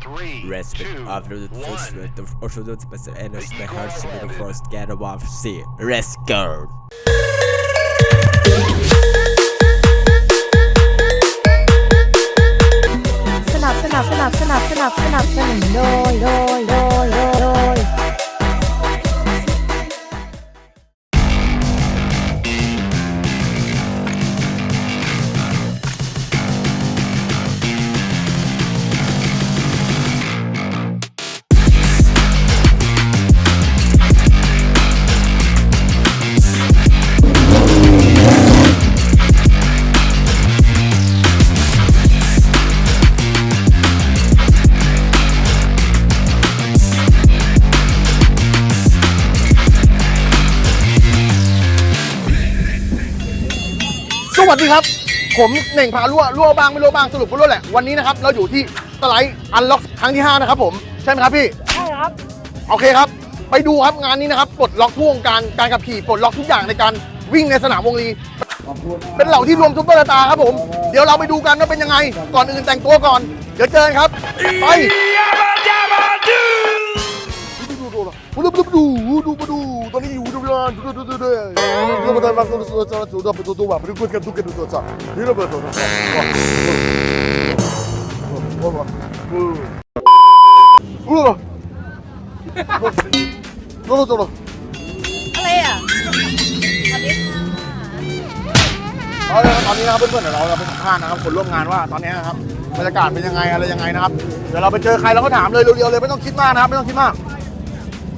Three, Respect two, after the first one. the Orthodox Pastor and the heart the first get above sea. Let's go. สนับสนับสนับสนับสนับสนับสนุนโดยโดยโดยโดยโดย วัสดีครับ ผมเหน่งพารั่วรั่วบางไม่รั่วบางสรุปก็รั่วแหละ วันนี้นะครับเราอยู่ที่สไลด์อันล็อกครั้งที่ 5 นะครับผมใช่ไหมครับพี่ ใช่ครับ โอเคครับ ไปดูครับงานนี้นะครับปลดล็อกทุกวงการการขับขี่ปลดล็อกทุกอย่างในการวิ่งในสนามวงลีเป็นเหล่าที่รวมซุปเปอร์สตาร์ครับผม เดี๋ยวเราไปดูกันว่าเป็นยังไง ก่อนอื่นแต่งตัวก่อน เดี๋ยวเจอกันครับ ไป ดูดูดูดูดูดูตอนนี้อยู่ดูดูดูดูดูดูดูดูดูดูดูดูดูดูดูดูดูแบดูกันดูกันดูกันนี่เราเปิดตัวนะโอ้โหโอ้โหโอ้โหโอ้โหโอ้โหอะไรอะเอาละครับตอนนี้นะครับเพื่อนๆเดี๋ยวเราเราไปสัมภาษณ์นะครับคนร่วมงานว่าตอนนี้นะครับบรรยากาศเป็นยังไงอะไรยังไงนะครับเดี๋ยวเราไปเจอใครเราก็ถามเลยเรียวๆเลยไม่ต้องคิดมากนะครับไม่ต้องคิดมาก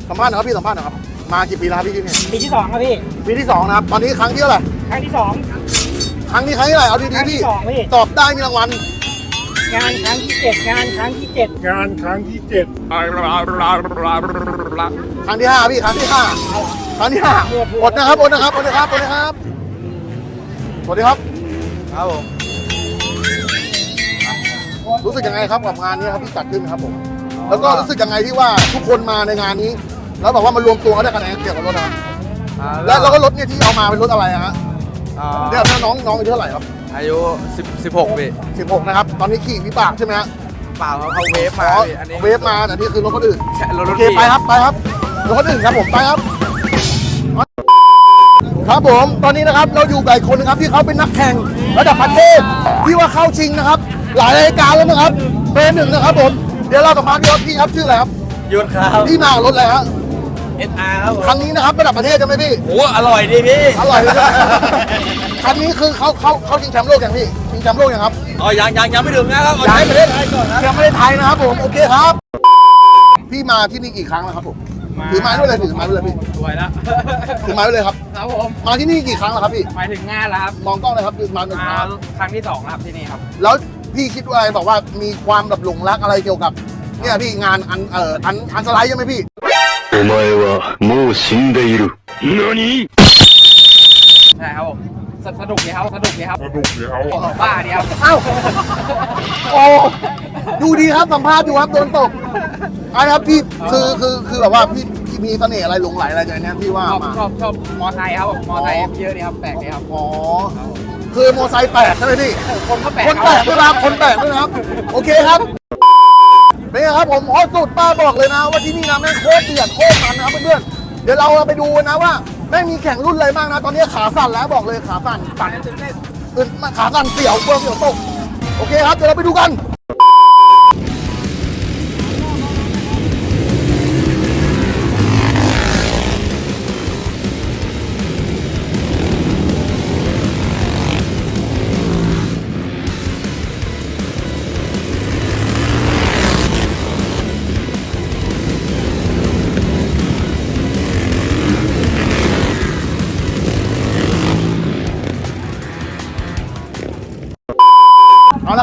สัมภาษณ์หนะครับพี่สัมภาษณ์หนะครับ มากี่ปีแล้วครับพี่ที่นี่ปีที่สองครับพี่ ปีที่สองนะครับ ตอนนี้ครั้งที่เท่าไหร่ครั้งที่สองครั้งนี้ครั้งที่เท่าไหร่เอาครั้ดีงๆที่พี่สองพี่ ตอบได้มีรางวัลงานครั้งที่เจ็ดงานครั้งที่เจ็ดงานครั้งที่เจ็ดครั้งที่ห้าพี่ครั้งที่ห้าครั้งที่ห้าอดนะครับอดนะครับอดนะครับอดนะครับสวัสดีครับครับผมรู้สึกยังไงครับกับงานนี้ครับที่จัดขึ้นครับผมแล้วก็รู้สึกยังไงที่ว่าทุกคนมาในงานนี้ แล้วแบบว่ามารวมตัวกันได้คะแนนเกี่ยวกับรถนะแล้วแล้วก็รถเนี่ยที่เอามาเป็นรถอะไรอะฮะเนี่ยถ้าน้องน้องอายุเท่าไหร่ครับอายุ10 16ปี16นะครับตอนนี้ขี่วิบากใช่ไหมฮะเปล่าครับเขาเวฟมาอ๋อพี่อันนี้เวฟมาแต่นี่คือรถคนอื่นแค่รถโอรถเคพี่ไปครับไปครับรถคนอื่นครับผมไปครับ ครับผมตอนนี้นะครับเราอยู่กับอีกคนนะครับที่เขาเป็นนักแข่งระดับประเทศที่ว่าเข้าชิงนะครับ หลายรายการแล้วนะครับเป็นหนึ่งนะครับผมเดี๋ยวเราสัมภาษณ์พี่ครับพี่ครับชื่ออะไรครับยุทธครับ พี่มากับรถอะไรฮะ SR ครับผมคันนี้นะครับระดับประเทศใช่ไหมพี่ โอ้อร่อยดีพี่อร่อยเลยนะ คันนี้คือเขาเขาเขาชิงแชมป์โลกอย่างพี่ชิงแชมป์โลกยังครับอ๋อยังยังยังไม่ถึงนะครับเอาย้ายใช้ปประระเทเทศศไทไทยยก่อนนะยังไม่ได้ไทยนะครับผมโอเคครับ พี่มาที่นี่กี่ครั้งแล้วครับผมถือไม้ด้วยเลยถือไม้ด้วยเลยพี่สวยแล้วถือไม้ด้วยเลยครับ ครับผมมาที่นี่กี่ครั้งแล้วครับพี่หมายถึงงานแล้วครับมองกล้องเลยครับถือมาหนึ่งมาครั้งครั้งที่สองแล้วครับที่นี่ครับ แล้วพี่คิดว่าอะไรบอกว่ามีความแบบหลงรักอะไรเกี่ยวกับ เนี่ยพี่งานอันเอ่ออันอันสไลด์ใช่ไหมพี่ お前はもう死んでいる。何 ใช่ครับผมสสนุกดีครับสนุกดีครับ สนุกเดี๋ยว บ้าดีครับ เอ้าโอ้ดูดีครับสัมภาษณ์อยู่ครับโดนตกอันครับพี่คือคือคือแบบว่าพี่พี่มีเสน่ห์อะไรหลงไหลอะไรอย่างเนี้ยพี่ว่า ชอบ มา ชอบชอบมอไซค์ครับผมมอไซค์เยอะดีครับแปลกดีครับ อ๋อคือมอไซค์แปลกใช่ไหมพี่ คนก็แปลก คนแปลกด้วยนะครับคนแปลกด้วยนะครับ โอเคครับ เป็นไงครับผมโอ้สุดป้าบอกเลยนะว่าที่นี่นะแม่งโคตรเดือดโคตรมันนะครับเพื่อนๆเดี๋ยวเราไปดูนะว่าแม่งมีแข่งรุ่นอะไรบ้างนะ ตอนนี้ขาสั่นแล้วบอกเลยขาสั่นสั่นขาสั่นเสียวเฟื่องเสียวตกโอเคครับเดี๋ยวเราไปดูกัน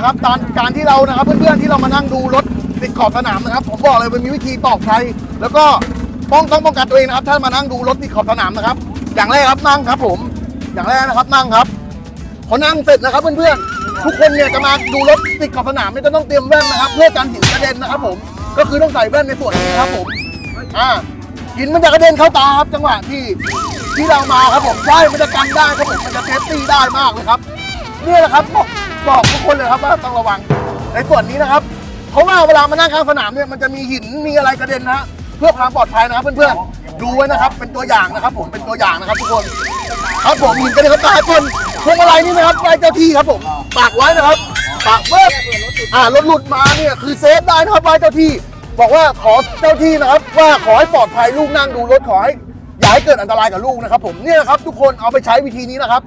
เอาละครับการการที่เรานะครับ เพื่อนๆที่เรามานั่งดูรถติดขอบสนามนะครับ ผมบอกเลยมันมีวิธีปลอบภัยแล้วก็ป้องต้องป้องกันตัวเองนะครับ ถ้ามานั่งดูรถติดขอบสนามนะครับ อย่างแรกครับนั่งครับ ผม อย่างแรกนะครับนั่งครับพอนั่งเสร็จนะครับ เพื่อนๆทุกคนเนี่ยจะมาดูรถติดขอบสนามเนี่ต้องเตรียมแว่นนะครับ เพื่อการหินกระเด็นนะครับ ผม ก็คือต้องใส่แว่นในส่วนนี้ครับ ผมอ่าหินมันจะกระเด็นเข้าตาครับจังหวะที่ที่เรามาครับผมใช่มันจะกันได้ครับผมมันจะเซฟตี้ได้มากเลยครับนี่แหละครับ บอกทุกคนเลยครับว่าต้องระวังในส่วนนี้นะครับ เพราะว่าเวลามานั่งข้างสนามเนี่ยมันจะมีหินมีอะไรกระเด็นนะฮะเพื่อความปลอดภัยนะครับเพื่อนๆดูไว้นะครับ เป็นตัวอย่างนะครับ ผมเป็นตัวอย่างนะครับทุกคนครับผมหินกระเด็นกระตายคนพวงมาลัยนี่นะครับไหว้เจ้าที่ครับผมปากไว้นะครับปากเบิบอ่ารถหลุดมาเนี่ยคือเซฟได้นะครับไหว้เจ้าที่ บอกว่าขอเจ้าที่นะครับ ว่าขอให้ปลอดภัยลูกนั่งดูรถขอให้อย่าให้เกิดอันตรายกับลูกนะครับ ผมเนี่ยนะครับทุกคนเอาไปใช้วิธีนี้นะครับ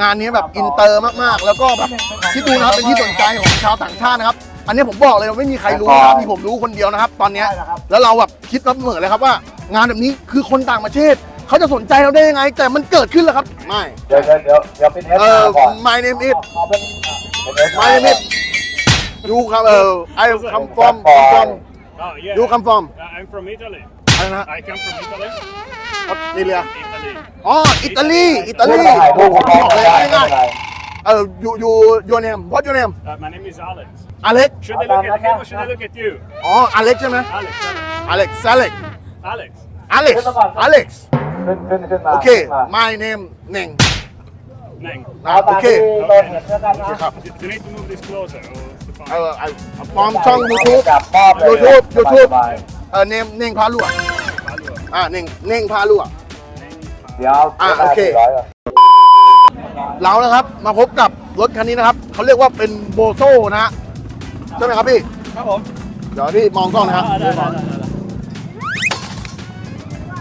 งานนี้แบบอินเตอร์มากๆ แล้วก็แบบคิดดูนะครับเป็นที่สนใจของชาวต่างชาตินะครับ อันนี้ผมบอกเลยว่าไม่มีใครรู้นะครับมีผมรู้คนเดียวนะครับ ตอนเนี้ยแล้วเราแบบคิดรับเหมือเลยครับว่า งานแบบนี้คือคนต่างประเทศเขาจะสนใจเราได้ยังไง แต่มันเกิดขึ้นแล้วครับไม่เดี๋ยวเดี๋ยวเดี๋ยวเดี๋ยวเป็นเอฟเออ ก่อน my name is เป็นเอฟ my name is ยูครับเออ I come from come from Oh, yeah. you come from Uh, I'm from Italy. อะไรนะ I come from Italy. ออสเตรเลีย Italy. อ๋อ อิตาลี อิตาลีถ่ายรูปบกัอกเลยไม่ง่ายเป็นไรๆเออ you you your name what your name Uh, my name is Alex. อเล็ก Should I look at him or should I look at you? อ๋อ อเล็กใช่ไหม Alex. อเล็กซาเล็ก Alex. อเล็กอเล็กขึ้นขึ้นขึ้นมาโอเค ขึ้นมา my name เน่ง Neng. นะเอาโอตามเคที่เราเห็นแล้วกันโอนะเคครับ Do, do you need to move this closer or is it เอ fine? อไอ้ฟอร์มช่อง YouTube จับมอบเลย YouTube สบาย YouTube สบายเออเนมเน่งพาลั่ว Palua. อ่าเน่งเน่งพาลั่วเดี๋ยวอะโอเค สี่ร้อยก่อนเรานะครับมาพบกับรถคันนี้นะครับเขาเรียกว่าเป็นโบโซนะฮะใช่ไหมครับพี่ ครับผมเดี๋ยวพี่มองกล้องนะครับ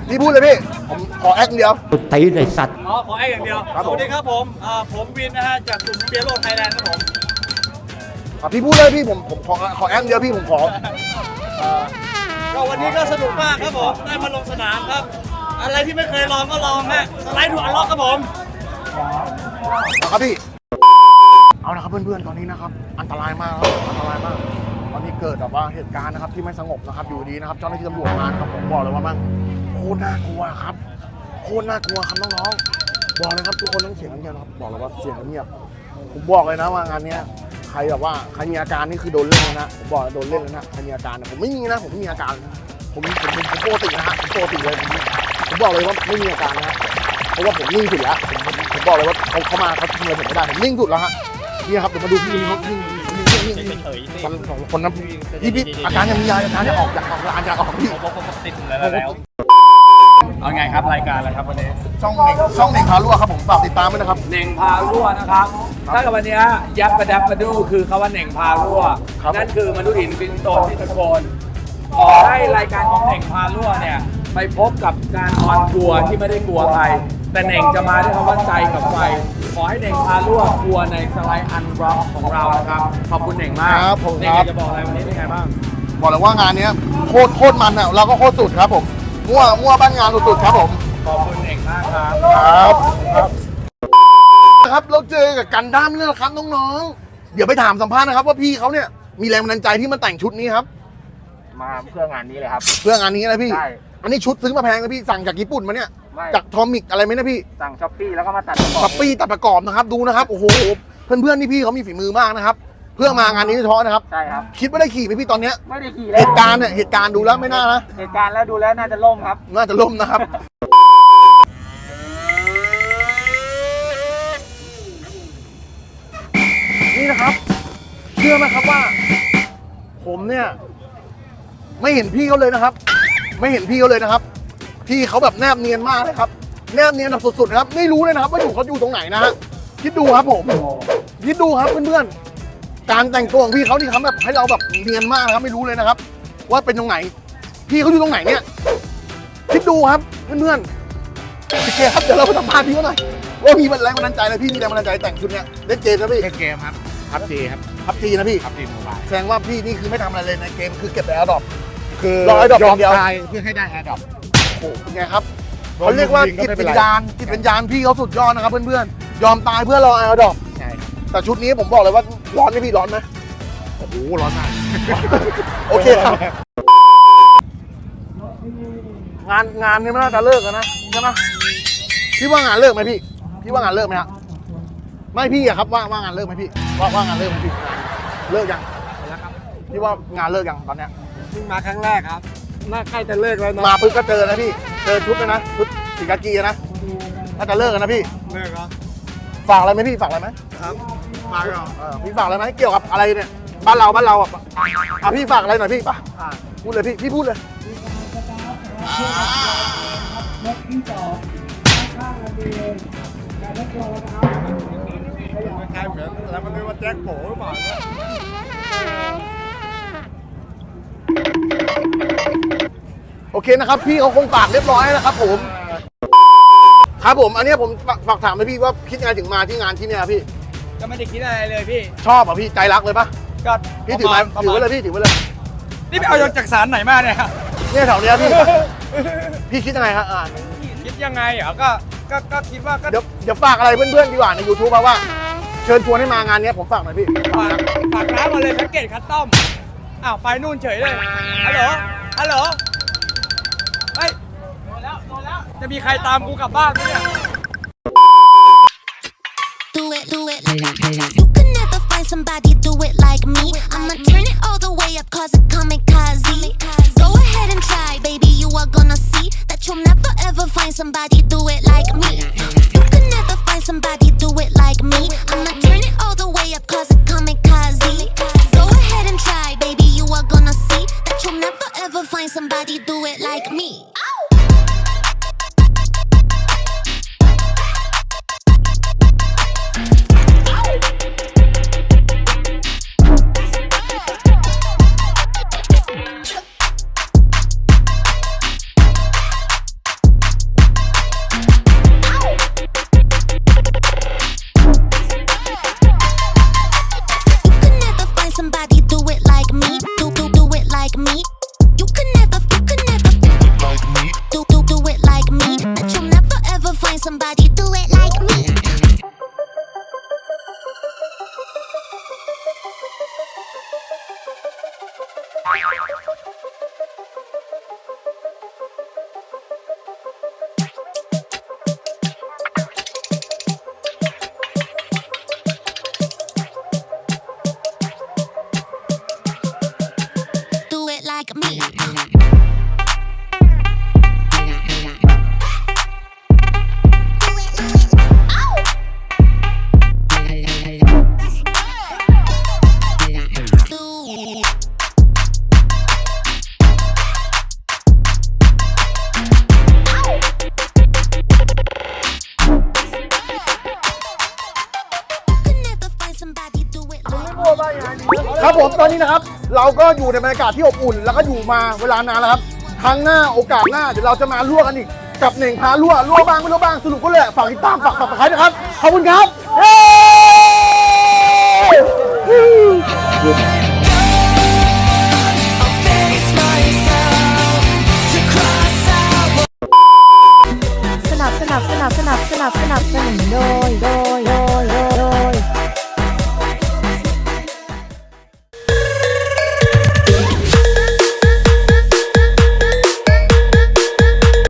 พี่พูดเลยพี่ ผมขอแอคเดียว ตีนไอสัตว์ อ๋อขอไอ้อย่างเดียว ครับผมสวัสดีครับผมอ่าผมวินนะฮะ จากกลุ่มเบียร์โลกไทยแลนด์ครับผม อะพี่พูดเลยพี่ผมผมขอขอแอคเดียวพี่ผมขอ ก็วันนี้ก็สนุกมากครับผมได้มาลงสนามครับ อะไรที่ไม่เคยลองก็ลองฮะสไลด์ถูกอันล็อกครับผมครับพี่ เอาละครับเพื่อนๆ ตอนนี้นะครับ อันตรายมากครับอันตรายมาก ตอนนี้เกิดแบบว่าเหตุการณ์นะครับที่ไม่สงบนะครับ อยู่ดีนะครับ เจ้าหน้าที่ตำรวจมานะครับผมบอกเลยว่ามั่งโคตรน่ากลัวครับ โคตรน่ากลัวครับน้องๆ บอกเลยครับทุกคนต้องเสียงเงียบครับ บอกเลยว่าเสียงเงียบ ผมบอกเลยนะว่างานเนี้ย รแบบว่าใครมีอาการนี่คือโดนเล่นแล้วนะผมบอกเลยโดนเล่นแล้วนะใครมีอาการนะผมไม่มีนะผมไม่มีอาการนะผมผมผมผมปกตินะฮะผมปกติเลยผมผมบอกเลยว่าไม่มีอาการนะเพราะว่าผมนิ่งสุดแล้วผมผมผมบอกเลยว่าเขาเขามาเขาทำอะไรผมไม่ได้ผมนิ่งสุดแล้วฮะนี่ครับเดี๋ยวมาดูพี่เขานิ่งนิ่งนิ่งนิ่งนิ่งคนสองคนนั้นพี่พี่อาการยังมีอาการจะออกจากออกอาการออกพี่ติดแล้วแล้ว เอาไงครับรายการอะไรครับวันนี้ช่องเน่งช่องเน่งพารั่วครับผมฝากติดตามด้วยนะครับ เน่งพารั่วนะครับถ้ากับวันนี้ยับประดับประดูคือคาว่าเน่งพารั่วครับ นั่นคือมนุษย์หินฟินโตนที่ตะโกนขอให้รายการของเน่งพารั่วเนี่ยไปพบกับการออนทัวร์ที่ไม่ได้กลัวใครแต่เน่งจะมาด้วยคำว่าใจกับไฟขอให้เน่งพารั่วทัวร์ในสไลด์อันร็อกของเรานะครับขอบคุณเน่งมากครับผมเน่งคอรับ ยากจะบอกอะไรวันนี้เป็นไงบ้าง บอกเลยว่างานเนี้ยโคตรโคตรมันอะเราก็โคตรสุดครับผม มั่วมั่วบ้านงานสุดๆครับผม ขอบคุณเน่งมากครับ ครับครับครับเราเจอกับกันด้ามนี่แหละครับน้องๆ เดี๋ยวไปถามสัมภาษณ์นะครับ ว่าพี่เขาเนี่ยมีแรงบันดาลใจที่มาแต่งชุดนี้ครับ มาเพื่องานนี้เลยครับ เพื่องานนี้นะพี่ ใช่ อันนี้ชุดซื้อมาแพงนะพี่สั่งจากญี่ปุ่นมาเนี่ย ไม่จากทอมิกอะไรไหมนะพี่ สั่งช้อปปี้แล้วก็มาตัดประกอบปัปปี้ตัดประกอบนะครับดูนะครับ โอ้โห เพื่อนๆนี่พี่เขามีฝีมือมากนะครับ เพื่อมางานนี้โดยเฉพาะนะครับ ใช่ครับ คิดว่าได้ขี่ไหมพี่ตอนเนี้ยไม่ได้ขี่เหแล้วตุการณ์เนี่ยเหตุการณ์ดูแล้วไม่น่านะเหตุการณ์แล้วดูแล้วน่าจะล่มครับ น่าจะล่มนะครับ นี่นะครับ เชื่อไหมครับว่า ผมเนี่ย ไม่เห็นพี่เขาเลยนะครับ ไม่เห็นพี่เขาเลยนะครับ พี่เขาแบบแนบเนียนมากเลยครับ แนบเนียนแบบสุดๆนะครับ ไม่รู้เลยนะครับว่าอยู่เขาอยู่ตรงไหนนะฮะคิดดูครับผม คิดดูครับเพื่อนๆ การแต่งตัวของพี่เขานี่ทำแบบให้เราแบบเนียนมากนะครับไม่รู้เลยนะครับ ว่าเป็นตรงไหน พี่เขาอยู่ตรงไหนเนี่ยคิดดูครับเพื่อนๆโอเคครับเดี๋ยวเราไปสัมภาษณ์พี่เขาหน่อยว่ามีแรงบันดาลใจอะไรพี่มีแรงบันดาลใจแต่งชุดเนี้ยเล่นเกมนะพี่เล่นเกมครับพับจีครับพับทีนะพี่พับจีโมบายแสดงว่าพี่นี่คือไม่ทำอะไรเลยในเกมคือเก็บแต่แอร์ดรอปคือรอให้ดอกยอมอย่างเดียวตายเพื่อให้ได้แอร์ดรอปโอ้โหเป็นไงครับเขาเรียกว่าโดนยิจิงตก็ไม่เป็วินญไรญาณจิตวิญญาณพี่เขาสุดยอดนะครับเพื่อนๆยอมตายเพื่อรอแอร์ดรอปใช่ครับ แต่ชุดนี้ผมบอกเลยว่าร้อนไหมพี่ร้อนไหมโอ้โหร้อนมากโอเคครับ งานงานนี้ไม่น่าจะเลิกแล้วนะใช่ไหมพี่ว่างานเลิกไหมพี่พี่ว่างานเลิกไหมฮะไม่พี่อะครับว่าว่างานเลิกไหมพี่ว่าว่างานเลิกไหมพี่เลิกยังพี่ว่างานเลิกยังตอนเนี้ยเพิ่งมาครั้งแรกครับน่าใกล้จะเลิกแล้วนะมาปุ๊บก็เจอนะพี่เจอชุดเลยนะชุดสีกากีนะน่าจะเลิกกันนะพี่เลิกแล้ว ฝากอะไรไหมพี่ฝากอะไรไหมครับมาก่อนเออพี่ฝากอะไรไหมเกี่ยวกับอะไรเนี่ยบ้านเราบ้านเราอะอะพี่ฝากอะไรหน่อยพี่ป่ะพูดเลยพี่พี่พูดเลยใครเหมือนแล้วมันเรียกว่าแจ็คโผหรือเปล่าเนี่ยโอเคนะครับ พี่เขาคงฝากเรียบร้อยแล้วนะครับผม ครับผม อันเนี้ยผมฝากฝากถามเลยพี่ว่าคิดยังไงถึงมาที่งานที่เนี่ยพี่ ก็ไม่ได้คิดอะไรเลยพี่ชอบอะพี่ใจรักเลยปะก็พี่ถือไม้ถือไว้เลยพี่ถือไว้เลย นี่ไปเอาจากสารไหนมาเนี่ยเนี่ยแถวเนี้ยพี่ พี่คิดยังไงฮะอ่าคิดยังไงเหรอก็ก็ก็คิดว่าก็เดี๋ยวเดี๋ยวฝากอะไรเพื่อนๆดีกว่าใน YouTube เพราะว่า เชิญชวนให้มางานเนี้ยผมฝากหน่อยพี่ ฝากฝากร้านมาเลยแพ็กเกจคัสตอมอ้าวไปนู่นเฉยเลยฮัลโหลฮัลโหล จะมีใครตามกูกลับบ้านไหมเนี่ย do it, do it. You can never find somebody do it like me. I'ma turn it all the way up, cause it kamikaze. Go ahead and try, baby, you are gonna see that you'll never ever find somebody do it like me. You can never find somebody do it like me. I'ma turn it all the way up, cause it kamikaze. Go ahead and try, baby, you are gonna see that you'll never ever find somebody do it like me. ครับผมตอนนี้นะครับ เราก็อยู่ในบรรยากาศที่อบอุ่น แล้วก็อยู่มาเวลานานแล้วครับครั้งหน้าโอกาสหน้าเดี๋ยวเราจะมาล่วกันอีกกับเหน่งพาล่วรั่วบ้างไม่ล่วบ้างสรุปก็เลยฝากติดตามฝากฝากใครนะครับขอบคุณครับ